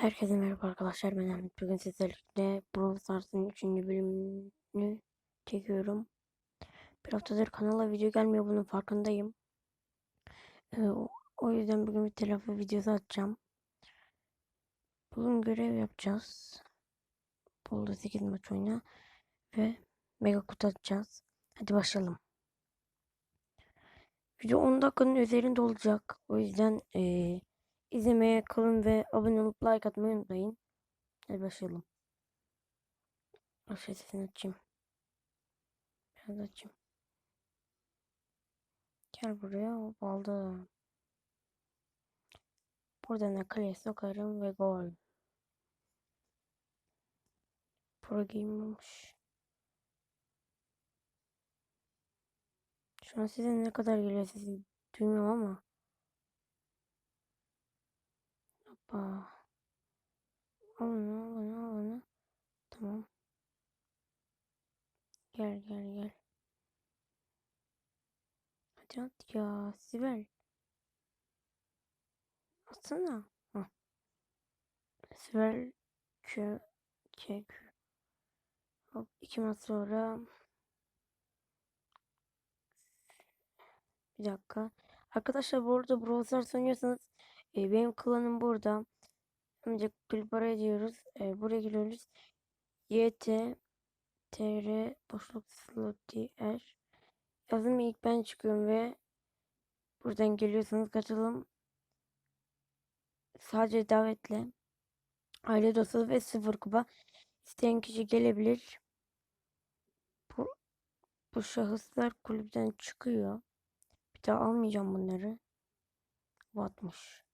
Herkese merhaba arkadaşlar ben Ahmet. Bugün sizlerle Brawl Stars'ın 3. bölümünü çekiyorum. Bir haftadır kanala video gelmiyor bunun farkındayım. Ee, o, yüzden bugün bir telafi videosu atacağım. Bugün görev yapacağız. Bolda 8 maç oyna ve mega kutu atacağız. Hadi başlayalım. Video 10 dakikanın üzerinde olacak. O yüzden eee İzlemeye kalın ve abone olup like atmayı unutmayın. Hadi başlayalım. Aşağı sesini açayım. Biraz açayım. Gel buraya hop aldı. Buradan da kaleye sokarım ve gol. Pro game. Şu an size ne kadar geliyor sesi duymuyorum ama. Hoppa. Al onu, al onu, al onu. Tamam. Gel, gel, gel. Hadi at ya, Sibel. Atsana. Hah. Sibel kö kek. Hop iki maç sonra bir dakika. Arkadaşlar bu arada Brawl Stars oynuyorsanız e, benim klanım burada. Önce araya diyoruz. E, buraya giriyoruz. YT TR boşluk slot DR yazım ilk ben çıkıyorum ve buradan geliyorsanız katılım sadece davetle aile dostu ve sıfır kupa isteyen kişi gelebilir. Bu, bu şahıslar kulüpten çıkıyor. Bir daha almayacağım bunları. Batmış.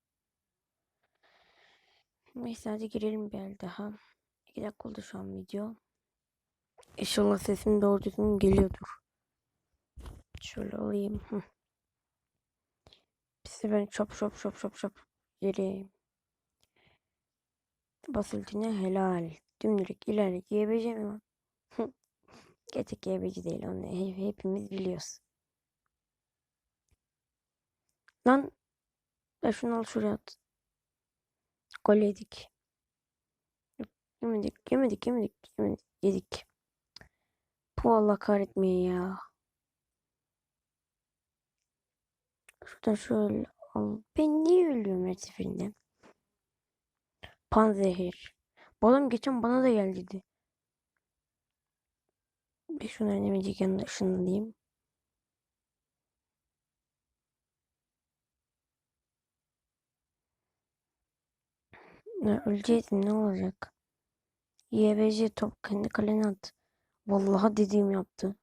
Neyse hadi girelim bir el daha. 2 dakika oldu şu an video. İnşallah sesim doğru düzgün geliyordur. Şöyle alayım. Hı. Ben çop çop çop çop çop yere basıldığına helal. Dümdürük ilerle giyebileceğim ama. Gerçek giyebilece değil onu hep, hepimiz biliyoruz. Lan ben şunu al şuraya at. Gol yedik. Yemedik, yemedik, yemedik, yemedik, yedik. Bu Allah kahretmeyi ya. Şuradan şöyle al. Ben niye ölüyorum her seferinde? Panzehir. Bu adam geçen bana da gel dedi. Bir şunu önemeyecek yanına ışınlayayım. Ya öleceğiz ne olacak? YBC top kendi kalene at. Vallahi dediğim yaptı.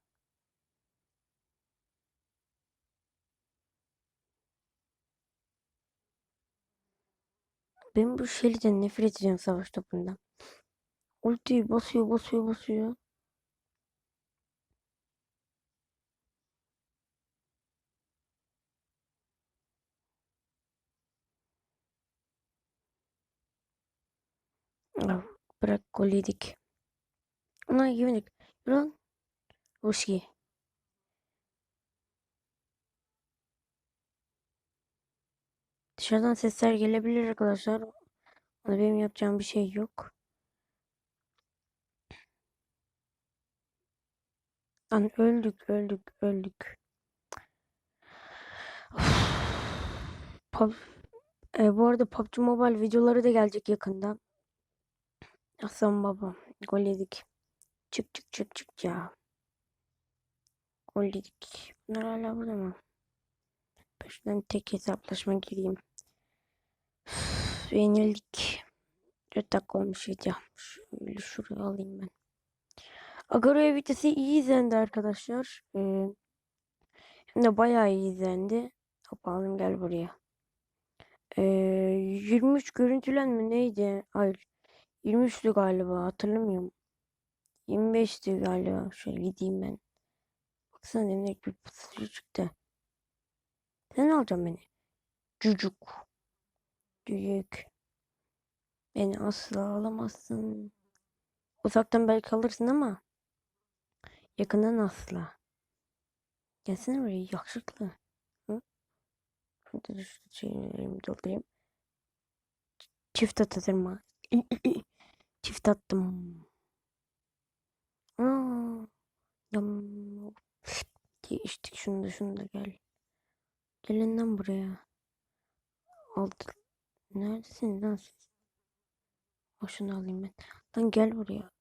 Ben bu Shelly'den nefret ediyorum savaş topunda. Ultiyi basıyor basıyor basıyor. Ya Bırak gol yedik. Ona yemedik. Lan. Ruski. Dışarıdan sesler gelebilir arkadaşlar. Ona benim yapacağım bir şey yok. Lan öldük öldük öldük. Pub e, bu arada PUBG Mobile videoları da gelecek yakında. Aslan baba. Gol yedik. Çık çık çık çık ya. Gol yedik. Bunlar hala burada mı? Ben şuradan tek hesaplaşma gireyim. Yenildik. 4 dakika olmuş video. Şöyle şuraya alayım ben. Agaro vitesi iyi izlendi arkadaşlar. Ee, hem de bayağı iyi izlendi. Hop aldım gel buraya. Ee, 23 görüntülenme neydi? Hayır. 23'tü galiba hatırlamıyorum. 25'ti galiba. Şöyle gideyim ben. Baksana demek bir pısırı çıktı. Sen alacağım beni. Cücük. Cücük. Beni asla alamazsın. Uzaktan belki alırsın ama yakından asla. Gelsene buraya yakışıklı. Hı? Şurada da şu şeylerimi doldurayım. Çift atatırma. Çift attım. Aa, yam. İçtik şunu da şunu da gel. Gelin lan buraya. Aldı. Neredesiniz lan siz? Şunu alayım ben. Lan gel buraya.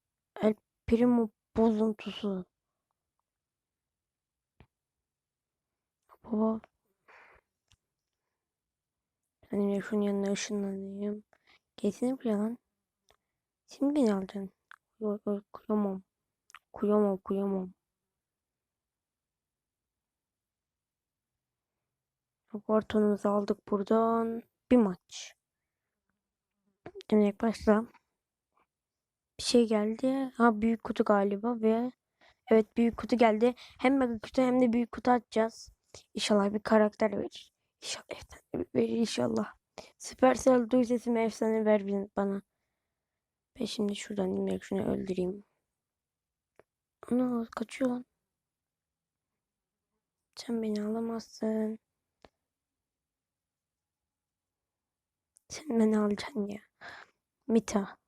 El Primo bozuntusu. Baba. Hani şunun yanına ışınlanayım. Geçsene buraya lan. Şimdi beni alacaksın. Yok yok kuyamam. Kuyamam kuyamam. Aldık buradan. Bir maç. İlk başta bir şey geldi. Ha büyük kutu galiba ve evet büyük kutu geldi. Hem mega kutu hem de büyük kutu açacağız. İnşallah bir karakter verir. İnşallah efsane verir inşallah. Supercell duy sesimi efsane ver bana. Ben şimdi şuradan inmek şunu öldüreyim. Ana kaçıyor lan. Sen beni alamazsın. Sen beni alacaksın ya. Mita.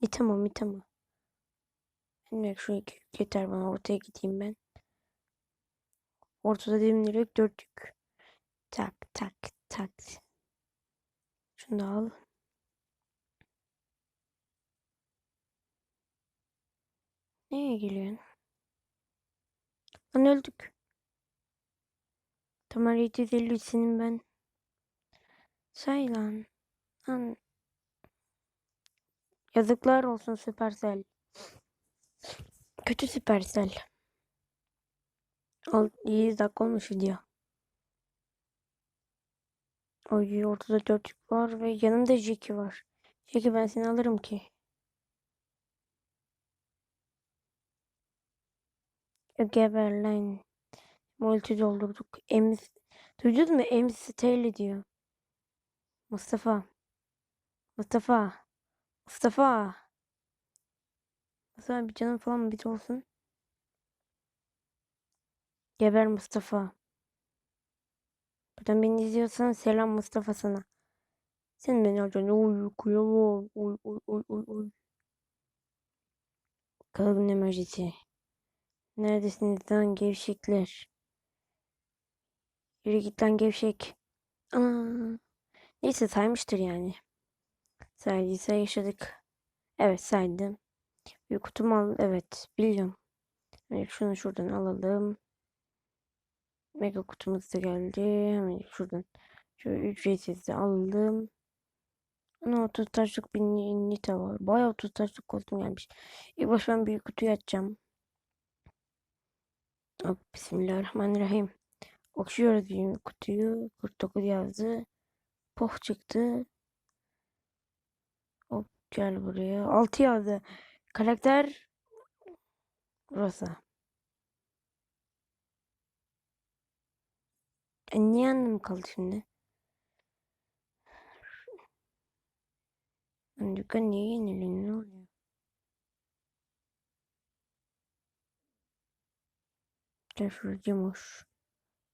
Mita mı Mita mı? Bilmiyorum şu yeter bana ortaya gideyim ben. Ortada dimdirek dört. Tak tak tak. Şunu da al. Neye geliyorsun? Lan öldük. Tamam 750 senin ben. Say lan. Lan. Yazıklar olsun Supercell. Kötü Supercell. Al 7 dakika olmuş video. Oy ortada 4 yük var ve yanımda Jackie var. Jackie ben seni alırım ki. Geber lan. Multi doldurduk. Ems Duydun mu? Emsteli diyor. Mustafa. Mustafa. Mustafa. Mustafa bir canın falan bit olsun? Geber Mustafa. Buradan beni izliyorsan selam Mustafa sana. Sen beni alacaksın. Oy kuyamam. Oy oy oy oy oy. Kalbin emojisi. Neredesiniz lan gevşekler? Yürü git lan gevşek. Ana. Neyse saymıştır yani. Saydıysa yaşadık. Evet saydım. Bir kutum al. Evet biliyorum. Evet, şunu şuradan alalım. Mega kutumuz da geldi. Hemen şuradan. Şöyle ücretsiz de aldım. Ana 30 taşlık bir ni- nita var. Bayağı 30 taşlık koltuğum gelmiş. İlk baş ben büyük kutuyu açacağım. Bismillahirrahmanirrahim. Okşuyoruz büyük kutuyu. 49 yazdı. Poh çıktı. Hop gel buraya. 6 yazdı. Karakter Rosa. E niye annem kaldı şimdi? Lan dükkan niye yenileniyor? Ne oluyor? Cemoş.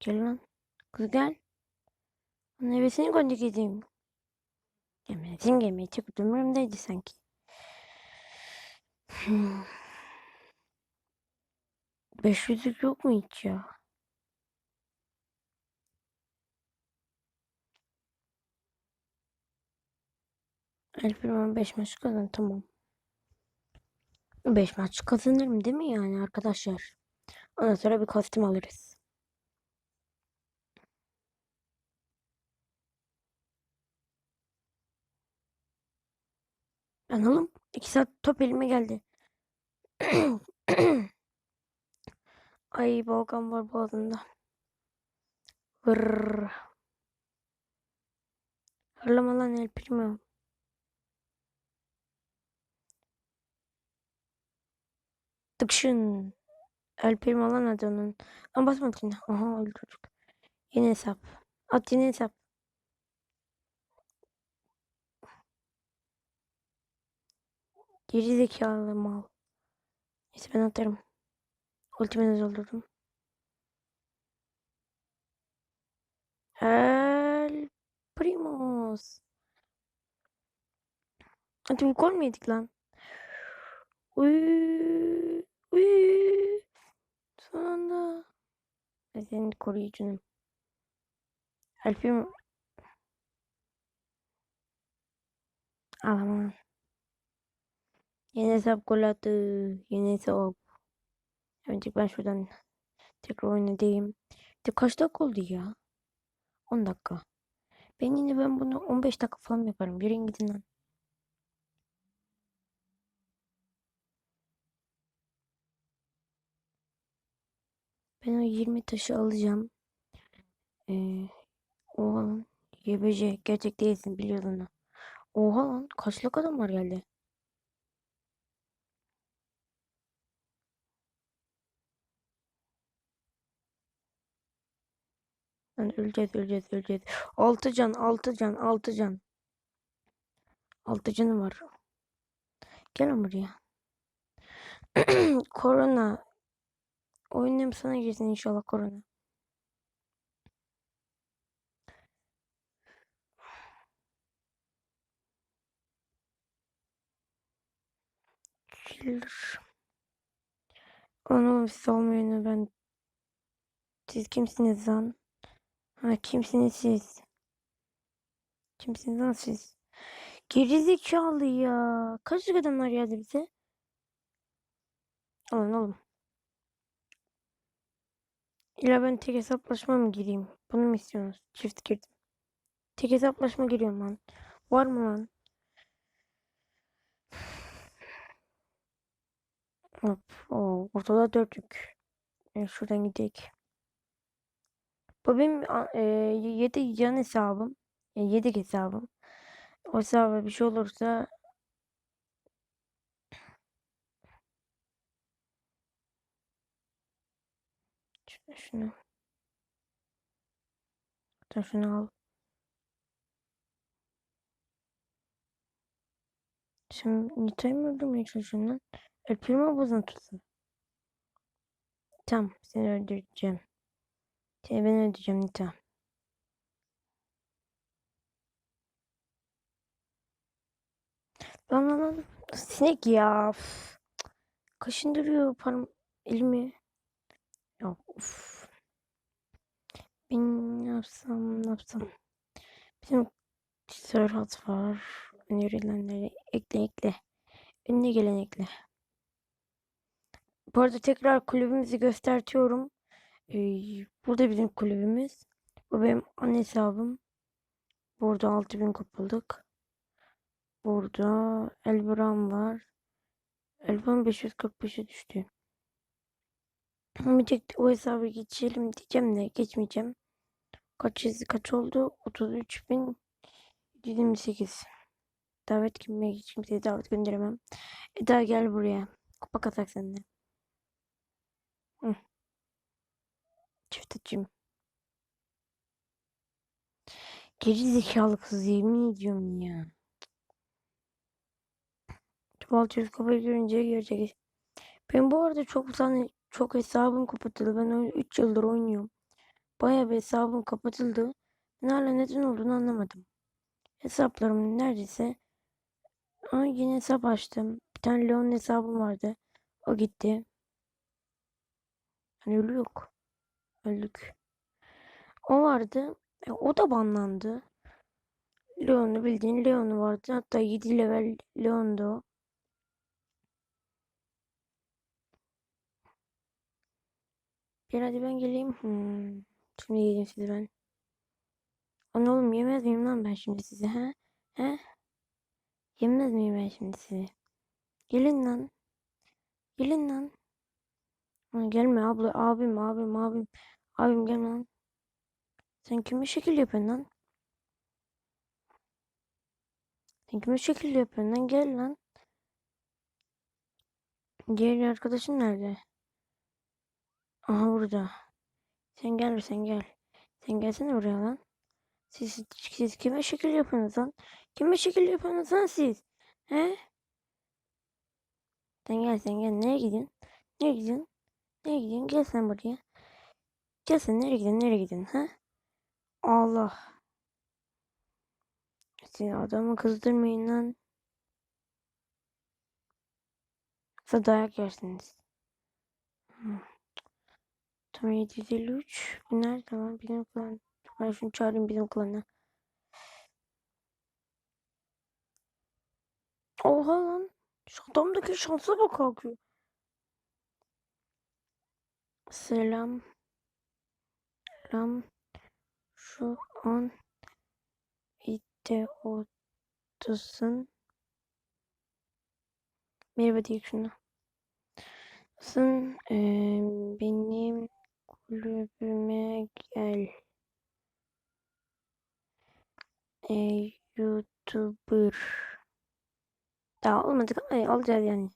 Gel lan. Kız gel. Lan hevesini koyduk edeyim. Gelmedin gelmeye çok umurumdaydı sanki. Hmm. 500'lük yok mu hiç ya? Alperman 5 maç kazan tamam. 5 maç kazanırım değil mi yani arkadaşlar? Ondan sonra bir kostüm alırız. Analım. 2 saat top elime geldi. Ay balgam var boğazımda. Hırr. Hırlama lan el primo. Tıkşın. El primo lan adı onun. Lan basmadık yine. Aha öldü çocuk. Yeni hesap. At yeni hesap. Geri zekalı mal. Neyse ben atarım. Ultimate doldurdum. El Primos. Hadi gol mü yedik lan? Uy, uy. Son anda. Ben senin koruyucunum. Alp'im. Aman. Yeni hesap gol attı. Yeni hesap. Önce ben şuradan tekrar oynayayım. De kaç dakika oldu ya? 10 dakika. Ben yine ben bunu 15 dakika falan yaparım. Yürüyün gidin lan. Ben o 20 taşı alacağım. Ee, oha lan. YBC gerçek değilsin biliyordun onu. Oha lan kaçlık adamlar geldi. Lan öleceğiz öleceğiz öleceğiz. 6 can 6 can 6 can. 6 canı var. Gel lan buraya. korona. Oyunum sana girsin inşallah korona. Killer. Onu siz olmayını ben. Siz kimsiniz lan? Ha kimsiniz siz? Kimsiniz lan siz? Gerizekalı ya. Kaç adamlar geldi bize? Alın oğlum. İlla ben tek hesaplaşma mı gireyim? Bunu mu istiyorsunuz? Çift girdim. Tek hesaplaşma giriyorum lan. Var mı lan? Hop. Oo, ortada dörtlük. E, şuradan gidelim. Bu benim e, 7 yan hesabım. E, 7 hesabım. O hesaba bir şey olursa şunu. Hatta şunu al. Şimdi Nita'yı mı öldürmeye çalışıyorum lan? El Primo bozuntusu. Tamam seni öldüreceğim. Seni ben öldüreceğim Nita. Lan lan lan. Sinek ya. Kaşındırıyor parm elimi. Ya uf. Ben ne yapsam ne yapsam. Bizim Serhat var. Önerilenleri ekle ekle. Önüne gelen ekle. Bu arada tekrar kulübümüzü göstertiyorum. Ee, burada bizim kulübümüz. Bu benim ana hesabım. Burada 6000 kopuluk. Burada Elbram var. Elbram 545'e düştü. Tek o hesabı geçelim diyeceğim de geçmeyeceğim. Kaç kaç oldu? 33.128. Davet kimliğe hiç kimseye davet gönderemem. Eda gel buraya. Kupa katak sende. Hı. Çiftçim. Geri zekalı kız yemin ediyorum ya. Çocuk kafayı görünce görecek. Ben bu arada çok tane çok hesabım kapatıldı. Ben 3 yıldır oynuyorum. Bayağı bir hesabım kapatıldı. Ben hala neden olduğunu anlamadım. Hesaplarım neredeyse Aa, yeni hesap açtım. Bir tane Leon hesabım vardı. O gitti. Hani ölü yok. Öldük. O vardı. E, o da banlandı. Leon'u bildiğin Leon'u vardı. Hatta 7 level Leon'du o. Bir hadi ben geleyim. Hmm. Şimdi geleyim sizi ben. Lan oğlum yemez miyim lan ben şimdi sizi he? He? Yemez miyim ben şimdi sizi? Gelin lan. Gelin lan. Ha, gelme abla abim abim abim. Abim gelme lan. Sen kime şekil yapıyorsun lan? Sen kime şekil yapıyorsun lan? Gel lan. Diğer arkadaşın nerede? Aha burada. Sen gel sen gel. Sen gelsene buraya lan. Siz, siz kime şekil yapıyorsunuz lan? Kime şekil yapıyorsunuz lan siz? He? Sen gel sen gel. Nereye gidiyorsun? Nereye gidiyorsun? Nereye gidiyorsun? Gel sen buraya. Gel sen nereye gidiyorsun? Nereye gidiyorsun? Ha? Allah. Siz adamı kızdırmayın lan. Yoksa dayak yersiniz. Hmm. Tamam 753. Bu nerede lan? Bizim klan. Ben şunu çağırayım bizim klana. Oha lan. Şu adamdaki şansa bak kalkıyor. Selam. Selam. Şu an videodasın. Merhaba diye şunu. Sen eee, benim kulübüme gel. Eee, YouTuber. Daha olmadık ama alacağız yani.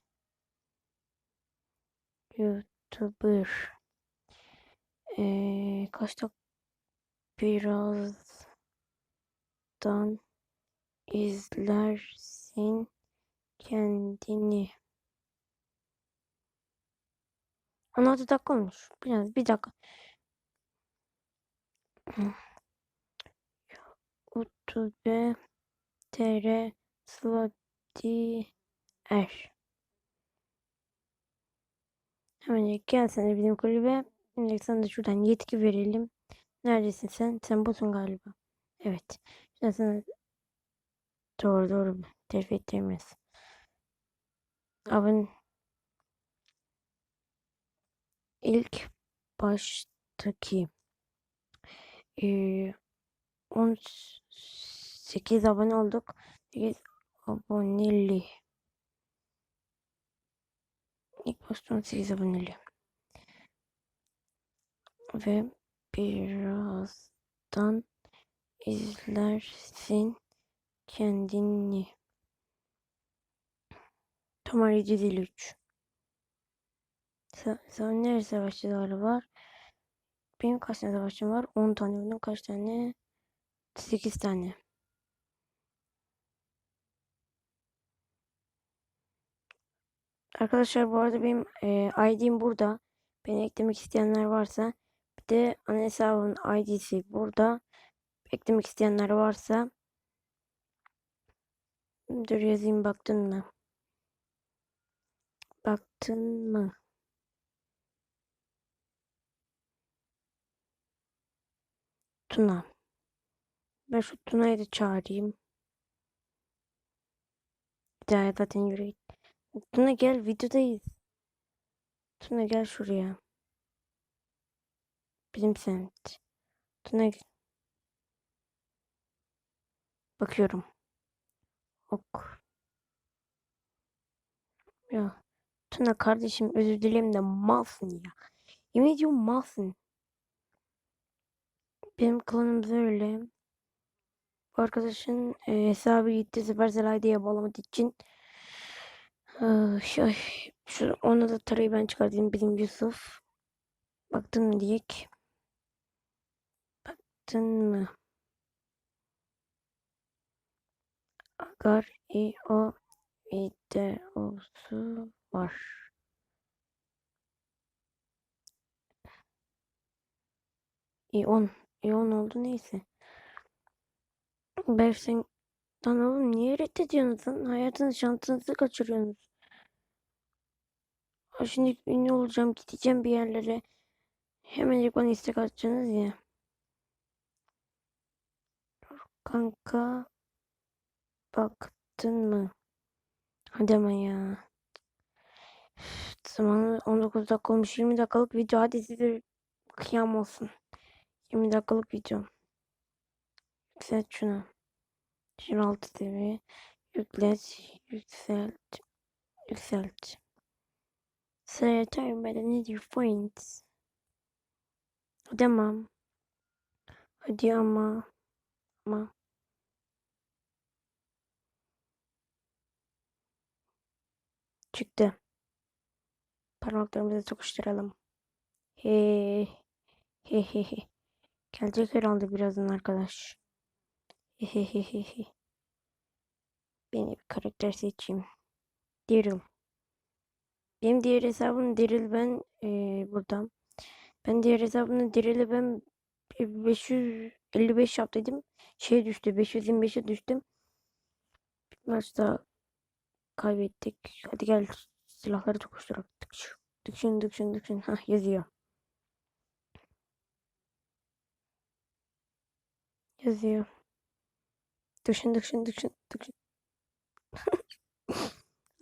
YouTuber. Eee kaç dak birazdan izlersin kendini. 16 dakika olmuş. Biraz bir dakika. YouTube TR Slotty Er. Hemen gel sen de bizim kulübe. Şimdi sana da şuradan yetki verelim. Neredesin sen? Sen busun galiba. Evet. Şimdi sana doğru doğru terfi ettirmez. Abin ilk baştaki eee 18 abone olduk. 8 aboneli. İlk başta 18 aboneli. Ve birazdan izlersin kendini. Tomar 753. Sa Sen nerede savaşçıları var? Benim kaç tane savaşçım var? 10 tane. Benim kaç tane? 8 tane. Arkadaşlar bu arada benim e, ID'm burada. Beni eklemek isteyenler varsa bir de ana hesabımın ID'si burada. Eklemek isteyenler varsa dur yazayım baktın mı? Baktın mı? Tuna. Ben şu Tuna'yı da çağırayım. Bir daha zaten yürü. Tuna gel videodayız. Tuna gel şuraya. Bizim semt. Tuna gel. Bakıyorum. Ok. Ya. Tuna kardeşim özür dilerim de malsın ya. Yemin ediyorum malsın. Benim klanım böyle. Bu arkadaşın e, hesabı gitti. Supercell ID'ye bağlamadığı için. Ay, ay, şu onu da tarayı ben çıkartayım. Bizim Yusuf. Baktın mı diyek. Baktın mı? Agar i o videosu var. İon. İon oldu neyse. Bersen Lan niye reddediyorsunuz lan? Hayatınız şansınızı kaçırıyorsunuz. Ha şimdi ünlü olacağım gideceğim bir yerlere. Hemencik bana istek atacaksınız ya. Kanka baktın mı? Hadi ama ya. Zamanı 19 dakika olmuş. 20 dakikalık video. Hadi size kıyam olsun. 20 dakikalık video. Yükselt şunu. 26 seviye. Yüklet. Yükselt. Yükselt. Say time by the need your points. Hadi ama. Hadi ama. Ama. Çıktı. Parmaklarımızı tokuşturalım. He. He he he. Gelecek herhalde birazdan arkadaş. He he he he he. Beni bir karakter seçeyim. Daryl. Benim diğer hesabım Daryl ben eee buradan. Ben diğer hesabımda Daryl'i ben 555 yaptıydım. Şey düştü 525'e düştüm. Maçta kaybettik. Hadi gel silahları tokuşturarak tıkşın tıkşın tıkşın tıkşın Hah yazıyor. Yazıyor. Tıkşın tıkşın tıkşın tıkşın.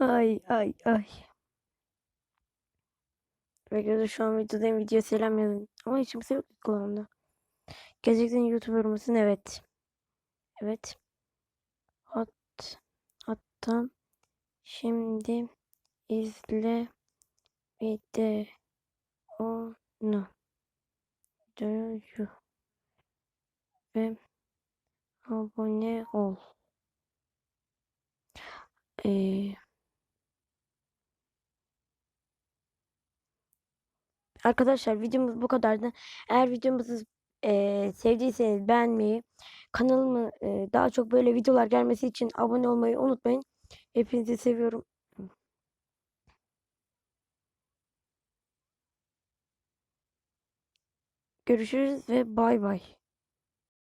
Ay ay ay. Bekle de şu an videodayım video selam yazın. Ama hiç kimse yok kulağımda. Gerçekten YouTuber mısın? Evet. Evet. Hat, hatta şimdi izle videonu videoyu ve abone ol. Ee, arkadaşlar videomuz bu kadardı. Eğer videomuzu eee, sevdiyseniz beğenmeyi, kanalımı eee, daha çok böyle videolar gelmesi için abone olmayı unutmayın. Hepinizi seviyorum. Görüşürüz ve bay bay.